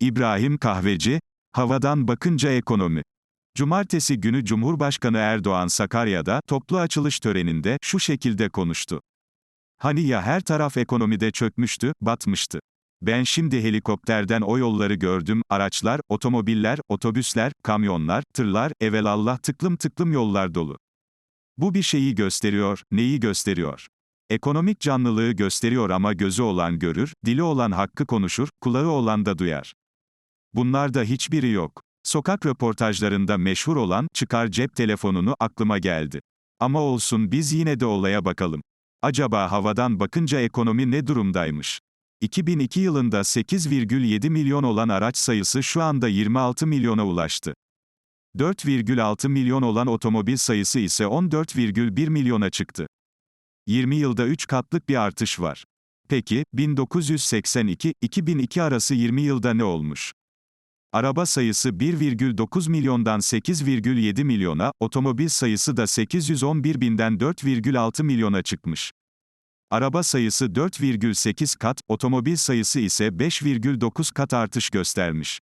İbrahim Kahveci, Havadan Bakınca Ekonomi. Cumartesi günü Cumhurbaşkanı Erdoğan Sakarya'da toplu açılış töreninde şu şekilde konuştu. Hani ya her taraf ekonomide çökmüştü, batmıştı. Ben şimdi helikopterden o yolları gördüm, araçlar, otomobiller, otobüsler, kamyonlar, tırlar, evelallah tıklım tıklım yollar dolu. Bu bir şeyi gösteriyor, neyi gösteriyor? Ekonomik canlılığı gösteriyor ama gözü olan görür, dili olan hakkı konuşur, kulağı olan da duyar. Bunlarda hiçbiri yok. Sokak röportajlarında meşhur olan çıkar cep telefonunu aklıma geldi. Ama olsun biz yine de olaya bakalım. Acaba havadan bakınca ekonomi ne durumdaymış? 2002 yılında 8,7 milyon olan araç sayısı şu anda 26 milyona ulaştı. 4,6 milyon olan otomobil sayısı ise 14,1 milyona çıktı. 20 yılda 3 katlık bir artış var. Peki, 1982-2002 arası 20 yılda ne olmuş? Araba sayısı 1,9 milyondan 8,7 milyona, otomobil sayısı da 811 binden 4,6 milyona çıkmış. Araba sayısı 4,8 kat, otomobil sayısı ise 5,9 kat artış göstermiş.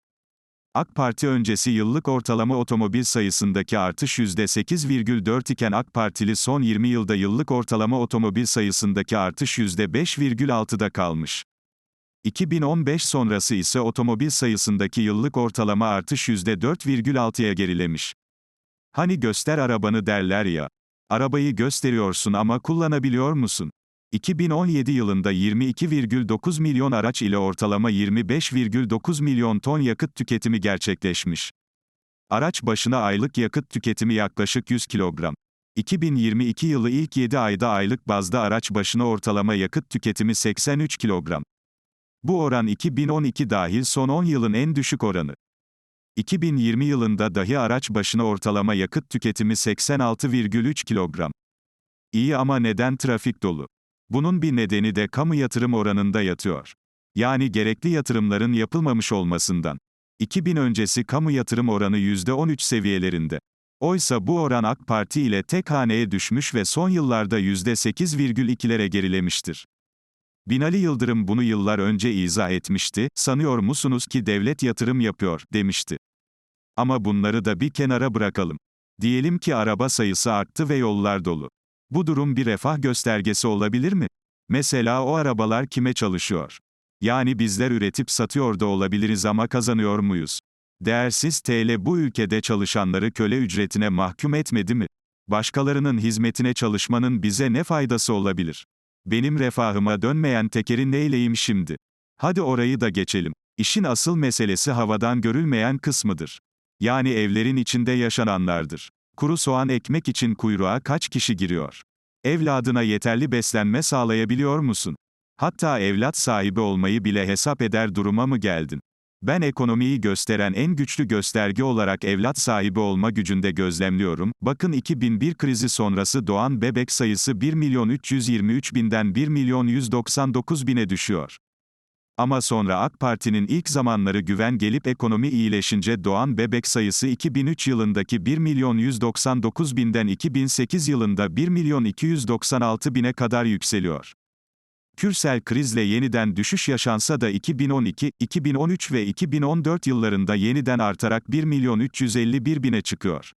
AK Parti öncesi yıllık ortalama otomobil sayısındaki artış %8,4 iken AK Partili son 20 yılda yıllık ortalama otomobil sayısındaki artış %5,6'da kalmış. 2015 sonrası ise otomobil sayısındaki yıllık ortalama artış %4,6'ya gerilemiş. Hani göster arabanı derler ya. Arabayı gösteriyorsun ama kullanabiliyor musun? 2017 yılında 22,9 milyon araç ile ortalama 25,9 milyon ton yakıt tüketimi gerçekleşmiş. Araç başına aylık yakıt tüketimi yaklaşık 100 kilogram. 2022 yılı ilk 7 ayda aylık bazda araç başına ortalama yakıt tüketimi 83 kilogram. Bu oran 2012 dahil son 10 yılın en düşük oranı. 2020 yılında dahi araç başına ortalama yakıt tüketimi 86,3 kilogram. İyi ama neden trafik dolu? Bunun bir nedeni de kamu yatırım oranında yatıyor. Yani gerekli yatırımların yapılmamış olmasından. 2000 öncesi kamu yatırım oranı %13 seviyelerinde. Oysa bu oran AK Parti ile tek haneye düşmüş ve son yıllarda %8,2'lere gerilemiştir. Binali Yıldırım bunu yıllar önce izah etmişti, sanıyor musunuz ki devlet yatırım yapıyor, demişti. Ama bunları da bir kenara bırakalım. Diyelim ki araba sayısı arttı ve yollar dolu. Bu durum bir refah göstergesi olabilir mi? Mesela o arabalar kime çalışıyor? Yani bizler üretip satıyor da olabiliriz ama kazanıyor muyuz? Değersiz TL bu ülkede çalışanları köle ücretine mahkum etmedi mi? Başkalarının hizmetine çalışmanın bize ne faydası olabilir? Benim refahıma dönmeyen tekeri neyleyim şimdi? Hadi orayı da geçelim. İşin asıl meselesi havadan görülmeyen kısmıdır. Yani evlerin içinde yaşananlardır. Kuru soğan ekmek için kuyruğa kaç kişi giriyor? Evladına yeterli beslenme sağlayabiliyor musun? Hatta evlat sahibi olmayı bile hesap eder duruma mı geldin? Ben ekonomiyi gösteren en güçlü gösterge olarak evlat sahibi olma gücünde gözlemliyorum. Bakın 2001 krizi sonrası doğan bebek sayısı 1 milyon 323 binden 1 milyon 199 bine düşüyor. Ama sonra AK Parti'nin ilk zamanları güven gelip ekonomi iyileşince doğan bebek sayısı 2003 yılındaki 1 milyon 199 binden 2008 yılında 1 milyon 296 bine kadar yükseliyor. Kürsel krizle yeniden düşüş yaşansa da 2012, 2013 ve 2014 yıllarında yeniden artarak 1 milyon 351 bine çıkıyor.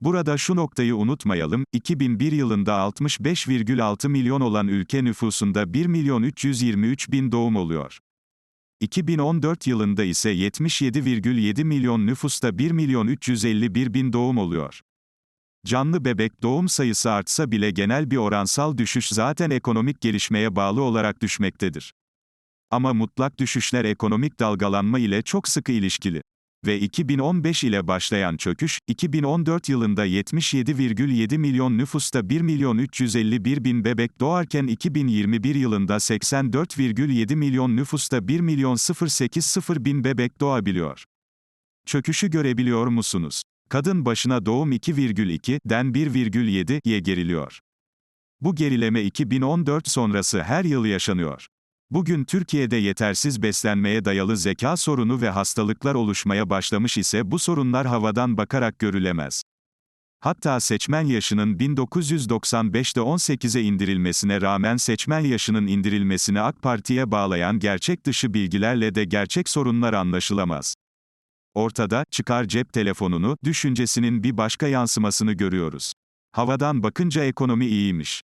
Burada şu noktayı unutmayalım, 2001 yılında 65,6 milyon olan ülke nüfusunda 1 milyon 323 bin doğum oluyor. 2014 yılında ise 77,7 milyon nüfusta 1 milyon 351 bin doğum oluyor. Canlı bebek doğum sayısı artsa bile genel bir oransal düşüş zaten ekonomik gelişmeye bağlı olarak düşmektedir. Ama mutlak düşüşler ekonomik dalgalanma ile çok sıkı ilişkili. Ve 2015 ile başlayan çöküş, 2014 yılında 77,7 milyon nüfusta 1 milyon 351 bin bebek doğarken 2021 yılında 84,7 milyon nüfusta 1 milyon 080 bin bebek doğabiliyor. Çöküşü görebiliyor musunuz? Kadın başına doğum 2,2'den 1,7'ye geriliyor. Bu gerileme 2014 sonrası her yıl yaşanıyor. Bugün Türkiye'de yetersiz beslenmeye dayalı zeka sorunu ve hastalıklar oluşmaya başlamış ise bu sorunlar havadan bakarak görülemez. Hatta seçmen yaşının 1995'te 18'e indirilmesine rağmen seçmen yaşının indirilmesini AK Parti'ye bağlayan gerçek dışı bilgilerle de gerçek sorunlar anlaşılamaz. Ortada, çıkar cep telefonunu, düşüncesinin bir başka yansımasını görüyoruz. Havadan bakınca ekonomi iyiymiş.